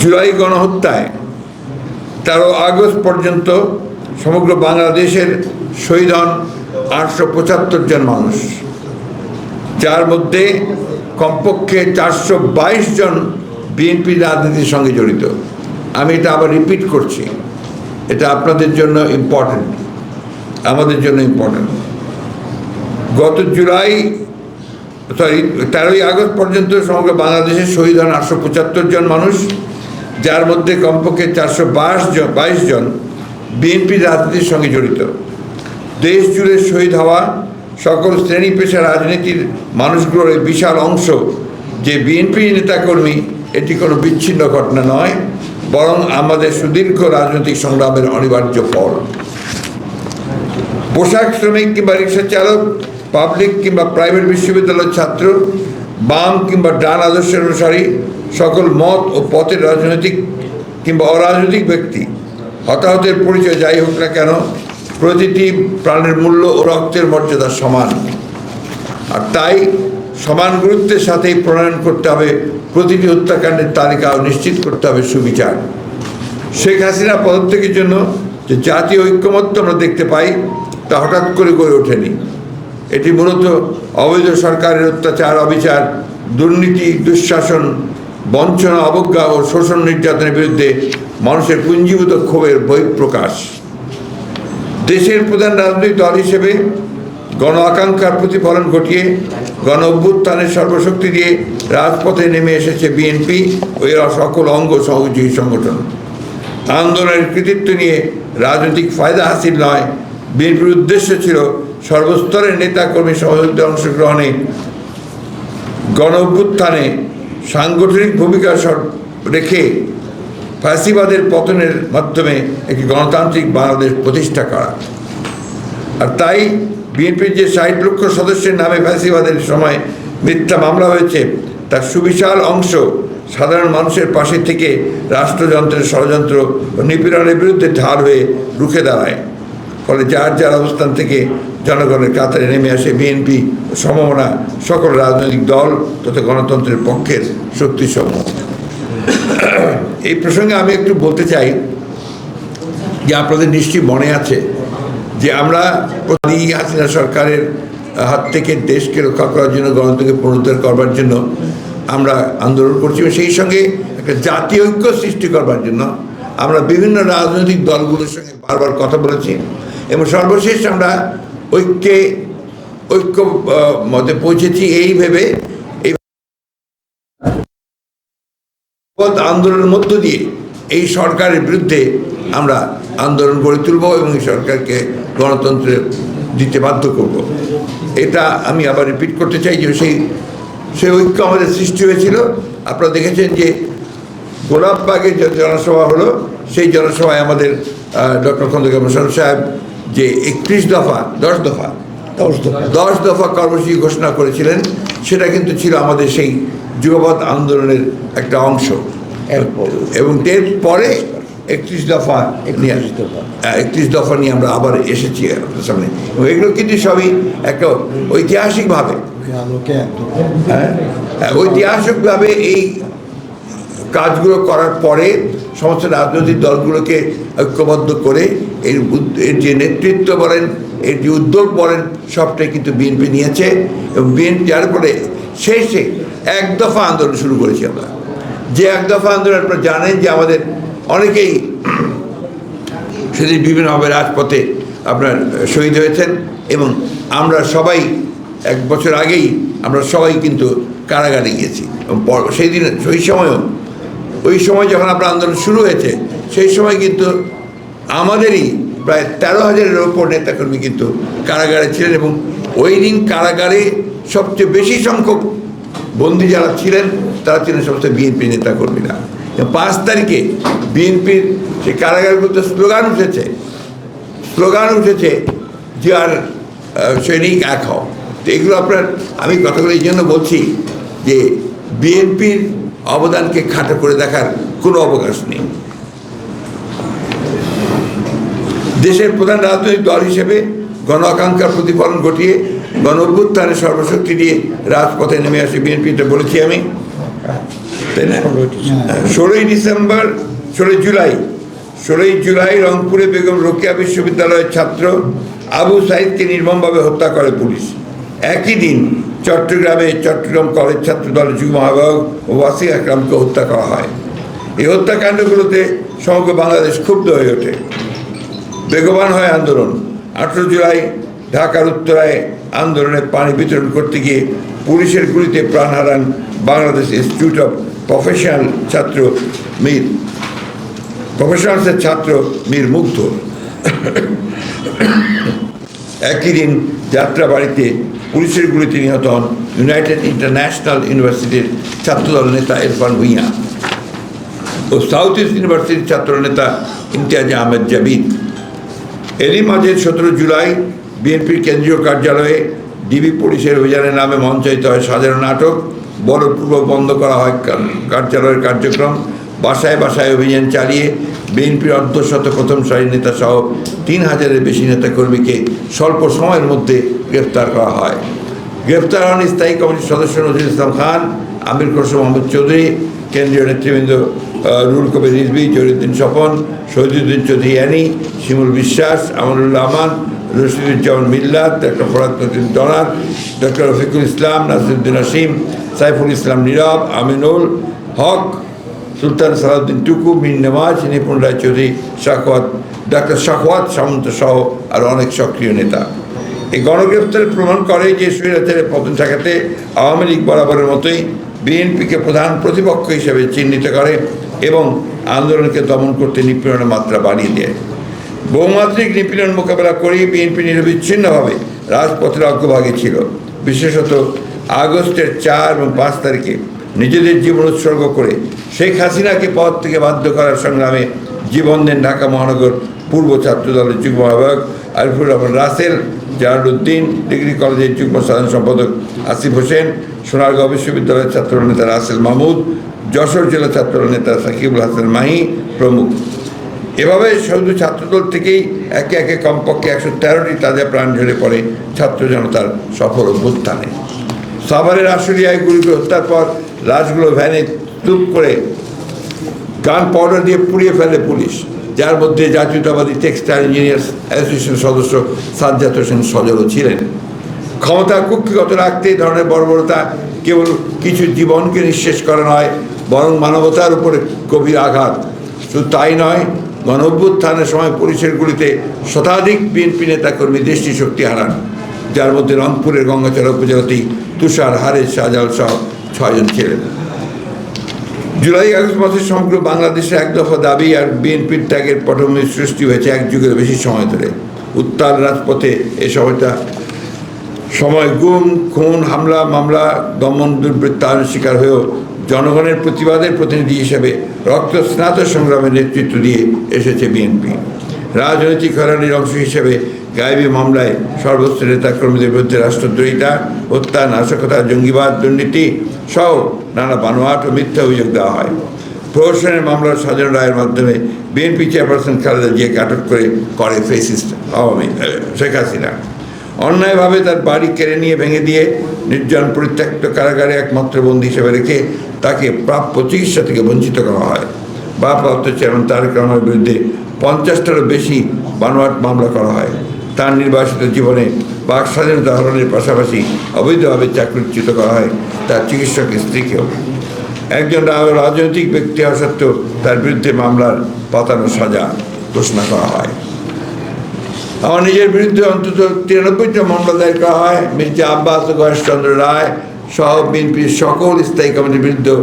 জুলাই গণহত্যায় তেরো আগস্ট পর্যন্ত সমগ্র বাংলাদেশের শহীদ হন আটশো পঁচাত্তর জন মানুষ। যার মধ্যে কমপক্ষে চারশো বাইশ জন বিএনপি রাজনীতির সঙ্গে জড়িত। আমি এটা আবার রিপিট করছি। এটা আপনাদের জন্য ইম্পর্ট্যান্ট আমাদের জন্য ইম্পর্ট্যান্ট গত জুলাই সরি তেরোই আগস্ট পর্যন্ত সমগ্র বাংলাদেশে শহীদ হন আটশো পঁচাত্তর জন মানুষ। যার মধ্যে কমপক্ষে চারশো বাইশ জন বাইশ জন বিএনপি রাজনীতির সঙ্গে জড়িত। দেশ জুড়ে শহীদ হওয়া সকল শ্রেণি পেশা রাজনীতির মানুষগুলোর বিশাল অংশ যে বিএনপি নেতাকর্মী, এটি কোনো বিচ্ছিন্ন ঘটনা নয়, বরং আমাদের সুদীর্ঘ রাজনৈতিক সংগ্রামের অনিবার্য ফল। পোশাক শ্রমিক কিংবা রিক্সা চালক, পাবলিক কিংবা প্রাইভেট বিশ্ববিদ্যালয়ের ছাত্র, বাম কিংবা ডান আদর্শের অনুসারী সকল মত ও পথের রাজনৈতিক কিংবা অরাজনৈতিক ব্যক্তি, হতাহতের পরিচয় যাই হোক না কেন, প্রতিটি প্রাণের মূল্য ও রক্তের মর্যাদা সমান। আর তাই সমান গুরুত্বের সাথেই প্রণয়ন করতে হবে, প্রতিটি হত্যাকাণ্ডের তালিকা নিশ্চিত করতে হবে সুবিচার। শেখ হাসিনা পদত্যাগের জন্য যে জাতীয় ঐক্যমত্য আমরা দেখতে পাই, তা হঠাৎ করে গড়ে ওঠেনি। এটি মূলত অবৈধ সরকারের অত্যাচার, অবিচার, দুর্নীতি, দুঃশাসন বঞ্চনা, অবজ্ঞা ও শোষণ নির্যাতনের বিরুদ্ধে মানুষের পুঞ্জীভূত ক্ষোভের বহিঃপ্রকাশ দেশের প্রধান রাজনৈতিক দল হিসেবে গণ আকাঙ্ক্ষার প্রতিফলন ঘটিয়ে, গণ অভ্যুত্থানের সর্বশক্তি দিয়ে রাজপথে নেমে এসেছে বিএনপি ও এর সকল অঙ্গ সহযোগী সংগঠন। আন্দোলনের কৃতিত্ব নিয়ে রাজনৈতিক ফায়দা হাসিল নয়। বিএনপির উদ্দেশ্য ছিল সর্বস্তরের নেতাকর্মী সহযোগিতা অংশগ্রহণে গণ অভ্যুত্থানে সাংগঠনিক ভূমিকা রেখে ফ্যাসিবাদের পতনের মাধ্যমে একটি গণতান্ত্রিক বাংলাদেশ প্রতিষ্ঠা করা। আর তাই বিএনপির যে ষাট লক্ষ সদস্যের নামে ফ্যাসিবাদের সময় মিথ্যা মামলা হয়েছে, তার সুবিশাল অংশ সাধারণ মানুষের পাশে থেকে রাষ্ট্রযন্ত্রের ষড়যন্ত্র ও নিপীড়নের বিরুদ্ধে ঢাল হয়ে রুখে দাঁড়ায়। ফলে যার যার অবস্থান থেকে জনগণের কাতারে নেমে আসে বিএনপি সমমনা, সকল রাজনৈতিক দল তথা গণতন্ত্রের পক্ষের শক্তিসমূহ। এই প্রসঙ্গে আমি একটু বলতে চাই যে আপনাদের নিশ্চয়ই মনে আছে যে আমরা হাসিনা সরকারের হাত থেকে দেশকে রক্ষা করার জন্য, গণতন্ত্রকে পুনরুদ্ধার করবার জন্য আমরা আন্দোলন করছি এবং সেই সঙ্গে একটা জাতীয় ঐক্য সৃষ্টি করবার জন্য আমরা বিভিন্ন রাজনৈতিক দলগুলোর সঙ্গে বারবার কথা বলেছি। এবং সর্বশেষ আমরা ঐক্যে, ঐক্য মতে পৌঁছেছি এই ভেবে এই আন্দোলনের মধ্য দিয়ে এই সরকারের বিরুদ্ধে আমরা আন্দোলন গড়ে তুলব এবং এই সরকারকে গণতন্ত্রে দিতে বাধ্য করব। এটা আমি আবার রিপিট করতে চাই যে সেই সেই ঐক্য আমাদের সৃষ্টি হয়েছিল। আপনারা দেখেছেন যে গোলাপবাগের যে জনসভা হলো, সেই জনসভায় আমাদের ডক্টর খন্দকার মোশারফ সাহেব যে একত্রিশ দফা দশ দফা দশ দফা। কর্মসূচি ঘোষণা করেছিলেন সেটা কিন্তু ছিল আমাদের সেই যুগপৎ আন্দোলনের একটা অংশ। এবং এর পরে একত্রিশ দফা নিয়ে আস- 31 দফা। হ্যাঁ, একত্রিশ দফা নিয়ে আমরা আবার এসেছি আপনার সামনে। এবং এগুলো কিন্তু সবই একটা ঐতিহাসিকভাবে হ্যাঁ হ্যাঁ, ঐতিহাসিকভাবে এই কাজগুলো করার পরে সমস্ত রাজনৈতিক দলগুলোকে ঐক্যবদ্ধ করে এর এর যে নেতৃত্ব বলেন, এর যে উদ্যোগ বলেন, সবটাই কিন্তু বিএনপি নিয়েছে। এবং বিএনপি যার ফলে শেষে এক দফা আন্দোলন শুরু করেছি আমরা। যে এক দফা আন্দোলন আপনারা জানেন যে আমাদের অনেকেই সেদিন বিভিন্নভাবে রাজপথে আপনার শহীদ হয়েছেন এবং আমরা সবাই এক বছর আগেই আমরা সবাই কিন্তু কারাগারে গিয়েছি। পর- সেই দিন সেই সময়ও ওই সময় যখন আপনার আন্দোলন শুরু হয়েছে, সেই সময় কিন্তু আমাদেরই প্রায় তেরো হাজারের ওপর নেতাকর্মী কিন্তু কারাগারে ছিলেন এবং ওই দিন কারাগারে সবচেয়ে বেশি সংখ্যক বন্দী যারা ছিলেন, তারা ছিলেন সবচেয়ে বিএনপি নেতাকর্মীরা। পাঁচ তারিখে বিএনপির সেই কারাগারগুলোতে স্লোগান উঠেছে স্লোগান উঠেছে যে আর সৈনিক এক হও। তো এগুলো আপনার, আমি কথাগুলো এই জন্য বলছি যে বিএনপির অবদানকে খাটো করে দেখার কোনো অবকাশ নেই। দেশের প্রধান রাজনৈতিক দল হিসেবে গণ আকাঙ্ক্ষার প্রতিফলন ঘটিয়ে গণ অভ্যুত্থানের সর্বশক্তি দিয়ে রাজপথে নেমে আসে বিএনপি, এটা বলেছি আমি। তাই না? ষোলোই ডিসেম্বর, ষোলোই জুলাই ষোলোই জুলাই রংপুরে বেগম রোকেয়া বিশ্ববিদ্যালয়ের ছাত্র আবু সাইদকে নির্মমভাবে হত্যা করে পুলিশ। একই দিন চট্টগ্রামে চট্টগ্রাম কলেজ ছাত্র দলের যুগ্ম আহ্বায়ক ওয়াসি আকরামকে হত্যা করা হয়। এই হত্যাকাণ্ডগুলোতে সমগ্র বাংলাদেশ ক্ষুব্ধ হয়ে ওঠে। বেগবান হয় আন্দোলন। আঠেরো জুলাই ঢাকার উত্তরায় আন্দোলনে পানি বিতরণ করতে গিয়ে পুলিশের গুলিতে প্রাণ হারান বাংলাদেশ ইনস্টিটিউট অফ প্রফেশনাল ছাত্র মীর প্রফেশনালসের ছাত্র মীর মুগ্ধ। একই দিন যাত্রাবাড়িতে পুলিশের গুলিতে নিহত হন ইউনাইটেড ইন্টারন্যাশনাল ইউনিভার্সিটির ছাত্রদল নেতা ইরফান ভুঁইয়া ও সাউথ ইস্ট ইউনিভার্সিটির ছাত্র নেতা ইমতিয়াজ আহমেদ জাবিদ। এরই মাঝে সতেরো জুলাই বিএনপির কেন্দ্রীয় কার্যালয়ে ডিবি পুলিশের অভিযানের নামে মঞ্চায়িত হয় সাধারণ নাটক বলপূর্বক বন্ধ করা হয় কার্যালয়ের কার্যক্রম বাসায় বাসায় অভিযান চালিয়ে বিএনপির অর্ধশত প্রথম সারির নেতা সহ তিন হাজারের বেশি নেতাকর্মীকে স্বল্প সময়ের মধ্যে গ্রেফতার করা হয়। গ্রেফতার হন স্থায়ী কমিটির সদস্য নজরুল ইসলাম খান, আমির খসরু মোহাম্মদ চৌধুরী, কেন্দ্রীয় নেতৃবৃন্দ রুল কবির রিজভি, জহিরুদ্দিন স্বপন, শহীদুদ্দিন চৌধুরী অ্যানি, শিমুল বিশ্বাস, আমানুল্লাহ আমান, রশিদুজ্জামান মিল্লাত ডক্টর ফরাদ নদীন ডনার ডক্টর রফিকুল ইসলাম, নাসিরুদ্দিন আসিম সাইফুল ইসলাম নীরব, আমিনুল হক সুলতান সালাউদ্দিন টুকু মিন নেওয়াজ নিপুণ রায়চৌধুরী শাকওয়াত ডাক্তার শাকওয়াত সামন্ত সহ আরও অনেক সক্রিয় নেতা। এই গণগ্রেপ্তার প্রমাণ করে যে স্বৈরাচারের পতন ঠেকাতে আওয়ামী লীগ বরাবরের মতোই বিএনপিকে প্রধান প্রতিপক্ষ হিসেবে চিহ্নিত করে এবং আন্দোলনকে দমন করতে নিপীড়নের মাত্রা বাড়িয়ে দেয়। বহুমাত্রিক নিপীড়ন মোকাবেলা করেই বিএনপি নিরবিচ্ছিন্নভাবে রাজপথের অগ্রভাগে ছিল। বিশেষত আগস্টের চার এবং পাঁচ তারিখে নিজেদের জীবন উৎসর্গ করে শেখ হাসিনাকে পদ থেকে বাধ্য করার সংগ্রামে জীবন দেন ঢাকা মহানগর পূর্ব ছাত্র দলের যুগ্ম আহ্বায়ক আরিফুর রহমান রাসেল জাহারুদ্দিন ডিগ্রি কলেজের যুগ্ম সাধারণ সম্পাদক আসিফ হোসেন, সোনারগাঁও বিশ্ববিদ্যালয়ের ছাত্র নেতা রাসেল মাহমুদ, যশোর জেলা ছাত্র নেতা সাকিবুল হাসান মাহি প্রমুখ। এভাবে শুধু ছাত্রদল থেকেই একে একে কমপক্ষে একশো তেরোটি তাদের প্রাণ ঝরে পড়ে ছাত্র জনতার সফল অভ্যুত্থানে। সাভারের আশুলিয়ায় গুলিকে হত্যার পর লাশগুলো ভ্যানে তুপ করে গান পাউডার দিয়ে পুড়িয়ে ফেলে পুলিশ। যার মধ্যে জাতীয়তাবাদী টেক্সটাইল ইঞ্জিনিয়ার্স অ্যাসোসিয়েশন সদস্য সাজ্জাদ হোসেন সজলও ছিলেন। ক্ষমতা কুক্ষিগত রাখতে এই ধরনের বর্বরতা কেবল কিছু জীবনকে নিঃশেষ করা নয়, বরং মানবতার উপরে গভীর আঘাত। শুধু তাই নয় গণ অভ্যুত্থানের সময় পুলিশের গুলিতে শতাধিক বিএনপি নেতাকর্মী দেশটি শক্তি হারান, যার মধ্যে রংপুরের গঙ্গাচড়া উপজেলাতেই তুষার হারের শাহজাল সহ ছয়জন ছিলেন জুলাই আগস্ট মাসে সমগ্র বাংলাদেশে এক দফা দাবি, আর বিএনপির ত্যাগের পটভূমির সৃষ্টি হয়েছে এক যুগের বেশি সময় ধরে। উত্তাল রাজপথে এ সময়টা, সময় গুম, খুন, হামলা, মামলা, দমন দুর্বৃত্তায়নের শিকার হয়েও জনগণের প্রতিবাদের প্রতিনিধি হিসেবে রক্ত রক্তস্নাত সংগ্রামের নেতৃত্ব দিয়ে এসেছে বিএনপি। রাজনৈতিক হয়রানির অংশ হিসেবে গায়েবী মামলায় সর্বোচ্চ নেতাকর্মীদের বিরুদ্ধে রাষ্ট্রদ্রোহিতা, হত্যা, নাশকতা, জঙ্গিবাদ, দুর্নীতি সহ নানা বানোয়াট ও মিথ্যা অভিযোগ দেওয়া হয়। প্রহসনের মামলার সাজানো রায়ের মাধ্যমে বিএনপি চেয়ারপারসন খালেদা জিয়াকে আটক করে করে ফেসিস্ট আওয়ামী শেখ হাসিনা। অন্যায়ভাবে তার বাড়ি কেড়ে নিয়ে ভেঙে দিয়ে নির্জন পরিত্যক্ত কারাগারে একমাত্র বন্দী হিসেবে রেখে তাকে প্রাপ্য চিকিৎসা থেকে বঞ্চিত করা হয়। ভারপ্রাপ্ত চেয়ারম্যান তারেক রহমানের বিরুদ্ধে পঞ্চাশটারও বেশি বানোয়াট মামলা করা হয়। তার নির্বাসিত জীবনে বাক স্বাধীনতা হরণের পাশাপাশি অবৈধভাবে চাকরিচ্যুত করা হয়, তার চিকিৎসক স্ত্রীকেও। একজন রাজনৈতিক ব্যক্তি হওয়া সত্ত্বেও তার বিরুদ্ধে মামলার পাতানো সাজা ঘোষণা করা হয়। আমার নিজের বিরুদ্ধে অন্তত তিরানব্বইটা মামলা দায়ের করা হয়। মির্জা আব্বাস ও গণেশচন্দ্র রায় সহ বিএনপির সকল স্থায়ী কমিটির বিরুদ্ধে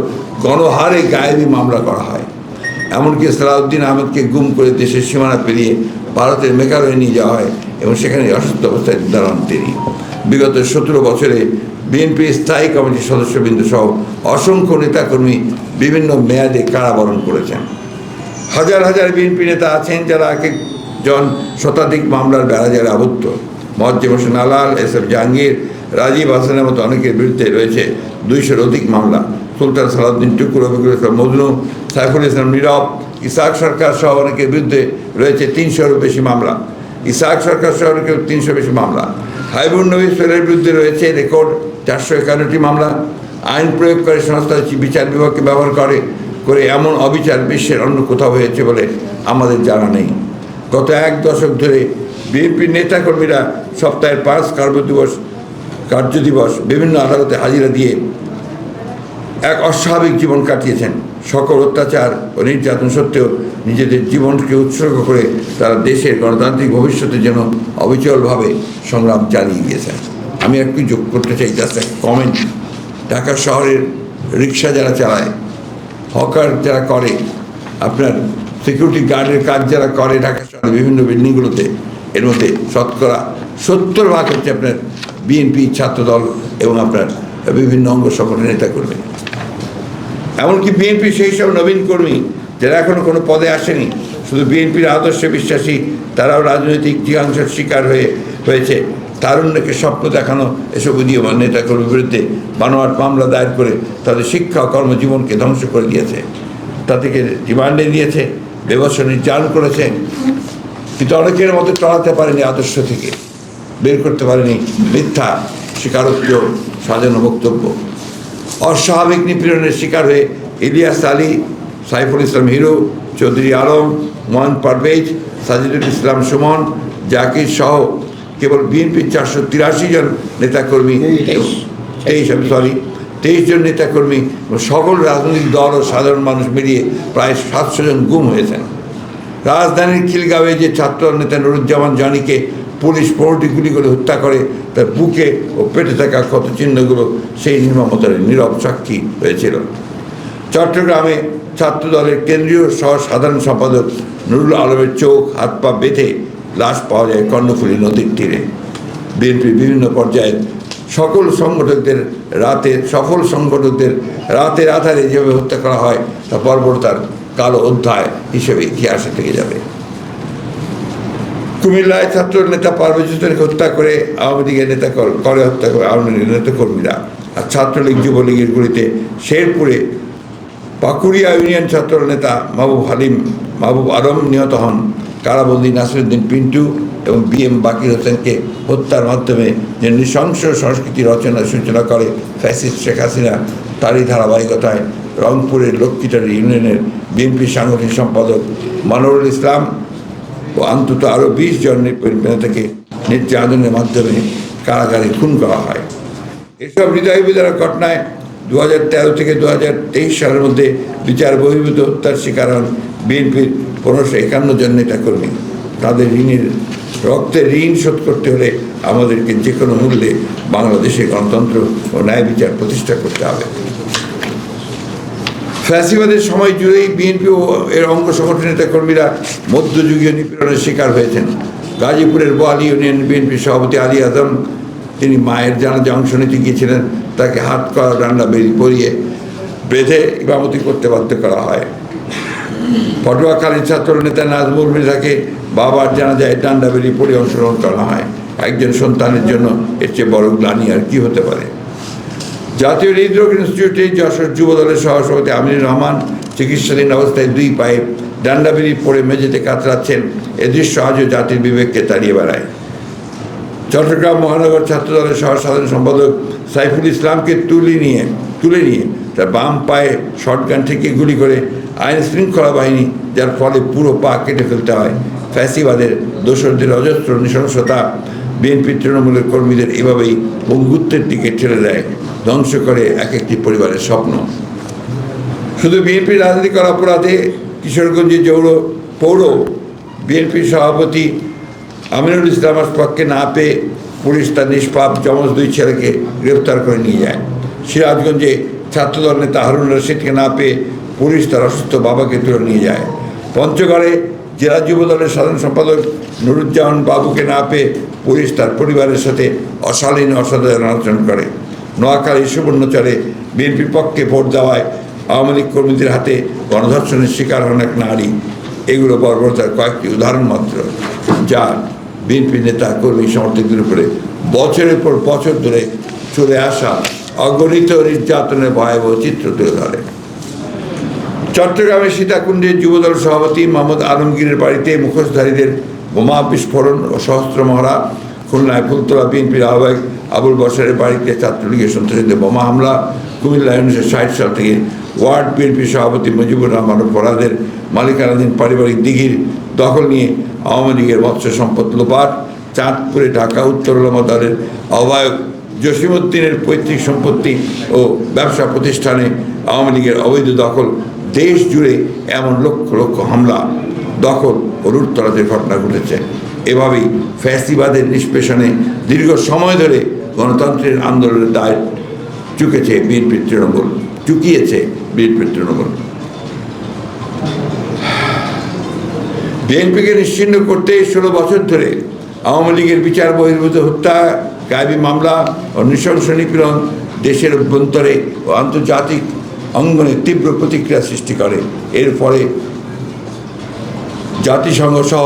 গণহারে গায়েবী মামলা করা হয়। এমনকি সালাউদ্দিন আহমেদকে গুম করে দেশের সীমানা পেরিয়ে ভারতের মেঘালয়ে নিয়ে যাওয়া হয় এবং সেখানে অসুস্থ অবস্থায় দাঁড়ান তিনি। বিগত সতেরো বছরে বিএনপির স্থায়ী কমিটির সদস্যবৃন্দ সহ অসংখ্য নেতাকর্মী বিভিন্ন মেয়াদে কারাবরণ করেছেন। হাজার হাজার বিএনপি নেতা আছেন যারা এক একজন শতাধিক মামলার বেড়াজারে আবদ্ধ। মজ্জেম হোসেন আলাল, এস এফ জাহাঙ্গীর, রাজীব হাসানের মতো অনেকের বিরুদ্ধে রয়েছে দুইশোর অধিক মামলা। সুলতান সালাউদ্দিন টুকুর রফিকুল ইসলাম মজনু, সাইফুল ইসলাম নীরব ইসাক সরকার সহ অনেকের বিরুদ্ধে রয়েছে তিনশোরও বেশি মামলা। ইসাক সরকার সহ অনেকের তিনশো বেশি মামলা। হাইবুর নবী সোহেলের বিরুদ্ধে রয়েছে রেকর্ড চারশো একান্নটি মামলা। আইন প্রয়োগকারী সংস্থা বিচার বিভাগকে ব্যবহার করে করে এমন অবিচার বিশ্বের অন্য কোথাও হয়েছে বলে আমাদের জানা নেই। গত এক দশক ধরে বিএনপির নেতাকর্মীরা সপ্তাহের পাঁচ কার্য দিবস কার্য দিবস বিভিন্ন আদালতে হাজিরা দিয়ে এক অস্বাভাবিক জীবন কাটিয়েছেন। সকল অত্যাচার ও নির্যাতন সত্ত্বেও নিজেদের জীবনকে উৎসর্গ করে তারা দেশের গণতান্ত্রিক ভবিষ্যতের জন্য অবিচলভাবে সংগ্রাম চালিয়ে গিয়েছেন। আমি একটু যোগ করতে চাই জাস্ট এক কমেন্ট ঢাকা শহরের রিক্সা যারা চালায়, হকার যারা করে, আপনার সিকিউরিটি গার্ডের কাজ যারা করে ঢাকা শহরের বিভিন্ন বিল্ডিংগুলোতে, এর মধ্যে শতকরা সত্তর ভাগ হচ্ছে আপনার বিএনপি ছাত্রদল এবং আপনার বিভিন্ন অঙ্গ সংগঠনের নেতা কর্মী। এমনকি বিএনপি সেই সব নবীন কর্মী, যারা এখনও কোনো পদে আসেনি, শুধু বিএনপির আদর্শে বিশ্বাসী, তারাও রাজনৈতিক জিজ্ঞাংসের শিকার হয়ে হয়েছে। তারুণ্যকে স্বপ্ন দেখানো এসব উদীয়মান নেতাকর্মীর বিরুদ্ধে বানোয়াট মামলা দায়ের করে তাদের শিক্ষা কর্মজীবনকে ধ্বংস করে দিয়েছে। তাদেরকে রিমান্ডে দিয়েছে বেবস নির্যাতন করেছে। কিন্তু অনেকের মতো টলাতে পারেনি আদর্শ থেকে। বের করতে পারেনি মিথ্যা, স্বীকারোক্ত, সাজানো বক্তব্য। অস্বাভাবিক নিপীড়নের শিকার হয়ে ইলিয়াস আলী সাইফুল ইসলাম হিরো চৌধুরী আলম মোহান পারভেজ সাজিদুল ইসলাম সুমন জাকির সহ কেবল বিএনপির চারশো তিরাশি জন নেতাকর্মী তেইশ। আমি সরি তেইশ জন নেতাকর্মী সকল রাজনৈতিক দল ও সাধারণ মানুষ মিলিয়ে প্রায় সাতশো জন গুম হয়েছেন রাজধানীর খিলগাঁওয়ে যে ছাত্র নেতা নুরুজ্জামান জানিকে পুলিশ পনেরোটি গুলি করে হত্যা করে, তার বুকে ও পেটে থাকা ক্ষত চিহ্নগুলো সেই নির্মমতার নীরব সাক্ষী হয়েছিল। চট্টগ্রামে ছাত্র দলের কেন্দ্রীয় সহ সাধারণ সম্পাদক নুরুল আলমের চোখ, হাত পা বেঁধে লাশ পাওয়া যায় কর্ণফুলী নদীর তীরে। বিএনপির বিভিন্ন পর্যায়ে সকল সংগঠকদের রাতে, সফল সংগঠকদের রাতের আধারে যেভাবে হত্যা করা হয়, তা বর্বরতার কালো অধ্যায় হিসেবে ইতিহাসে থেকে যাবে। কুমিল্লায় ছাত্র নেতা হোসেনকে হত্যা করে আওয়ামী লীগের নেতা কর- হত্যা করে আওয়ামী লীগের নেতা কর্মীরা। আর ছাত্রলীগ, যুবলীগের গুলিতে শেরপুরে পাকুড়িয়া ইউনিয়ন ছাত্র নেতা মাহবুব হালিম, মাহবুব আলম নিহত হন। কারাবন্দি নাসিরুদ্দিন পিন্টু এবং বি এম বাকির হোসেনকে হত্যার মাধ্যমে যে নৃশংস সংস্কৃতি রচনার সূচনা করে ফ্যাসিস্ট শেখ হাসিনা, তারই ধারাবাহিকতায় রংপুরের লক্ষ্মীটারি ইউনিয়নের বিএনপি সাংগঠনিক সম্পাদক মনোরুল ইসলাম ও অন্তত আরও বিশ জন নেতাকে নির্যাতনের মাধ্যমে কারাগারে খুন করা হয়। এসব হৃদয় বিদারক ঘটনায় দু হাজার তেরো থেকে দু হাজার তেইশ সালের মধ্যে বিচার বহির্ভূত হত্যার শিকার হন বিএনপির পনেরোশো একান্ন জন নেতাকর্মী। তাদের ঋণের, রক্তের ঋণ শোধ করতে হলে আমাদেরকে যে কোনো মূল্যে বাংলাদেশে গণতন্ত্র ও ন্যায় বিচার প্রতিষ্ঠা করতে হবে। ফ্যাসিবাদের সময় জুড়েই বিএনপি ও এর অঙ্গ সংগঠন নেতা কর্মীরা মধ্যযুগীয় নিপীড়নের শিকার হয়েছেন। গাজীপুরের বোয়ালি ইউনিয়ন বিএনপি সভাপতি আলী আজম, তিনি মায়ের জানাজা অংশ নিতে গিয়েছিলেন। তাকে হাত করা ডান্ডা বেরিয়ে পরিয়ে বেঁধে ইমামতি করতে বাধ্য করা হয়। পটুয়াখালীর ছাত্র নেতা নাজমুল মৃধাকে বাবার জানাজায় ডান্ডা বেরিয়ে পড়ে অংশগ্রহণ করা হয়। একজন সন্তানের জন্য এর চেয়ে বড় গ্লানি আর কি হতে পারে? জাতীয় হৃদরোগ ইনস্টিটিউটে যশোর যুব দলের সহসভাপতি আমিনুর রহমান চিকিৎসাধীন অবস্থায় দুই পায়ে ডান্ডাবিড়ি পড়ে মেঝেতে কাতরাচ্ছেন। এ দৃশ্য আজও জাতির বিবেককে তাড়িয়ে বেড়ায়। চট্টগ্রাম মহানগর ছাত্র দলের সহ সাধারণ সম্পাদক সাইফুল ইসলামকে তুলে নিয়ে তুলে নিয়ে তার বাম পায়ে শটগান থেকে গুলি করে আইন শৃঙ্খলা বাহিনী, যার ফলে পুরো পা কেটে ফেলতে হয়। ফ্যাসিবাদের দোসরদের অজস্র নৃশংসতা বিএনপি তৃণমূলের কর্মীদের এভাবেই বন্ধুত্বের দিকে ঠেলে দেয়। ধ্বংস করে এক একটি পরিবারের স্বপ্ন। শুধু বিএনপির রাজনীতি করা অপরাধে কিশোরগঞ্জে জৌর পৌর বিএনপির সভাপতি আমিনুল ইসলাম পক্ষে না পেয়ে পুলিশ তার নিষ্পাপ যমজ দুই ছেলেকে গ্রেফতার করে নিয়ে যায়। সিরাজগঞ্জে ছাত্রদল নেতা হারুন রশিদকে না পেয়ে পুলিশ তার অসুস্থ বাবাকে তুলে নিয়ে যায়। পঞ্চগড়ে জেলা যুব দলের সাধারণ সম্পাদক নুরুজ্জামান বাবুকে না পেয়ে পুলিশ তার পরিবারের সাথে অশালীন, অসাধারণ আচরণ করে। নোয়াখালী সুবর্ণচরে বিএনপির পক্ষে ভোট দেওয়ায় আওয়ামী লীগ কর্মীদের হাতে গণধর্ষণের শিকার হন এক নারী। এগুলো বর্বরতার কয়েকটি উদাহরণ মাত্র, যা বিএনপি নেতা, কর্মী, সমর্থকদের উপরে বছরের পর বছর ধরে চলে আসা অগণিত নির্যাতনের ভয়াবহ চিত্র তুলে ধরে। চট্টগ্রামের সীতাকুণ্ডের যুবদল সভাপতি মোহাম্মদ আলমগীরের বাড়িতে মুখোশধারীদের বোমা বিস্ফোরণ ও সহস্র মহড়া, খুলনায় ফুলতলা বিএনপির আহ্বায়ক আবুল বসরের বাড়িতে ছাত্রলীগের সন্ত্রাসীদের বোমা হামলা কুমিল্লায় উনিশশো ষাট সাল থেকে ওয়ার্ড বিএনপি সভাপতি মুজিবুর রহমান ফরাদের মালিকানাধীন পারিবারিক দিঘির দখল নিয়ে আওয়ামী লীগের মৎস্য সম্পদ লোপাট, চাঁদপুরে ঢাকা উত্তর দলের আহ্বায়ক জসিমউদ্দিনের পৈতৃক সম্পত্তি ও ব্যবসা প্রতিষ্ঠানে আওয়ামী লীগের অবৈধ দখল, দেশ জুড়ে এমন লক্ষ লক্ষ হামলা, দখল ও লুটতরাজের ঘটনা ঘটেছে। এভাবেই ফ্যাসিবাদের নিষ্পেষণে দীর্ঘ সময় ধরে গণতন্ত্রের আন্দোলনের দায় চুকেছে বিএনপির তৃণমূল, চুকিয়েছে বিএনপির তৃণমূল। বিএনপিকে নিশ্চিন্ন করতে ষোলো বছর ধরে আওয়ামী লীগের বিচার বহির্ভূত হত্যা, গায়েবী মামলা ও নৃশংস নিপীড়ন দেশের অভ্যন্তরে ও আন্তর্জাতিক অঙ্গনে তীব্র প্রতিক্রিয়া সৃষ্টি করে। এর ফলে জাতিসংঘ সহ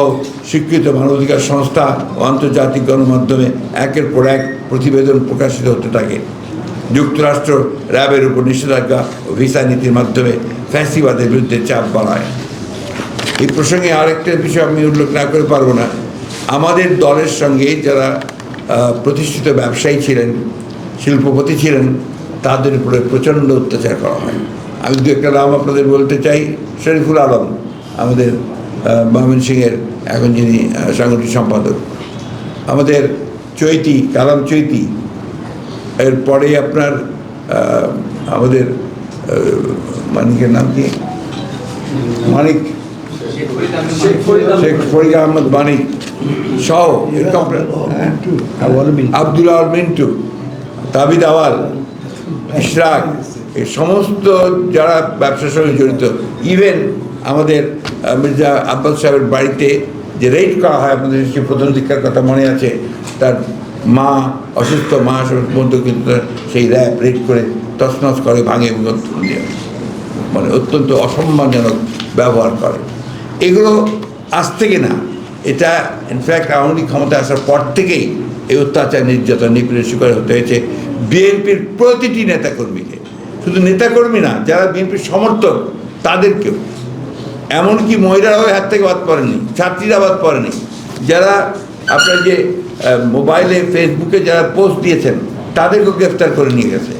স্বীকৃত মানবাধিকার সংস্থা ও আন্তর্জাতিক গণমাধ্যমে একের পর এক প্রতিবেদন প্রকাশিত হতে থাকে। যুক্তরাষ্ট্র র্যাবের উপর নিষেধাজ্ঞা ও ভিসা নীতির মাধ্যমে ফ্যাসিবাদের বিরুদ্ধে চাপ বাড়ায়। এই প্রসঙ্গে আরেকটা বিষয় আমি উল্লেখ না করে পারব না। আমাদের দলের সঙ্গে যারা প্রতিষ্ঠিত ব্যবসায়ী ছিলেন, শিল্পপতি ছিলেন, তাদের উপরে প্রচণ্ড অত্যাচার করা হয়। আমি দু একটা নাম আপনাদের বলতে চাই। শরীফুল আলম, আমাদের আহ, ময়মনসিংহের এখন যিনি সাংগঠনিক সম্পাদক। আমাদের চৈতি কালাম চৈতি এরপরে আপনার আমাদের মানিকের নাম কি? মানিক। শেখ ফরিদ আহমদ। মানিক। সহ আল মিন্টু তাবিদ আওয়াল ইশরাক এই সমস্ত যারা ব্যবসার সঙ্গে জড়িত ইভেন আমাদের মির্জা আব্বাস সাহেবের বাড়িতে যে রেড করা হয়, আপনাদের সে প্রথম দীক্ষার কথা মনে আছে, তার মা, অসুস্থ মা পর্যন্ত কিন্তু সেই র্যাপ রেড করে তছনছ করে, ভাঙে মানে অত্যন্ত অসম্মানজনক ব্যবহার করে। এগুলো আজ থেকে না, এটা ইনফ্যাক্ট আওয়ামী ক্ষমতা আসার পর থেকেই এই অত্যাচার, নির্যাতন নিপীড়ের শিকার হতে হয়েছে বিএনপির প্রতিটি নেতাকর্মীকে। শুধু নেতাকর্মী না, যারা বিএনপির সমর্থক, তাদেরকেও। এমনকি মহিলারাও হাত থেকে বাদ পড়েনি, ছাত্রীরা বাদ পড়েনি। যারা আপনার যে মোবাইলে ফেসবুকে যারা পোস্ট দিয়েছেন, তাদেরকেও গ্রেফতার করে নিয়ে গেছে।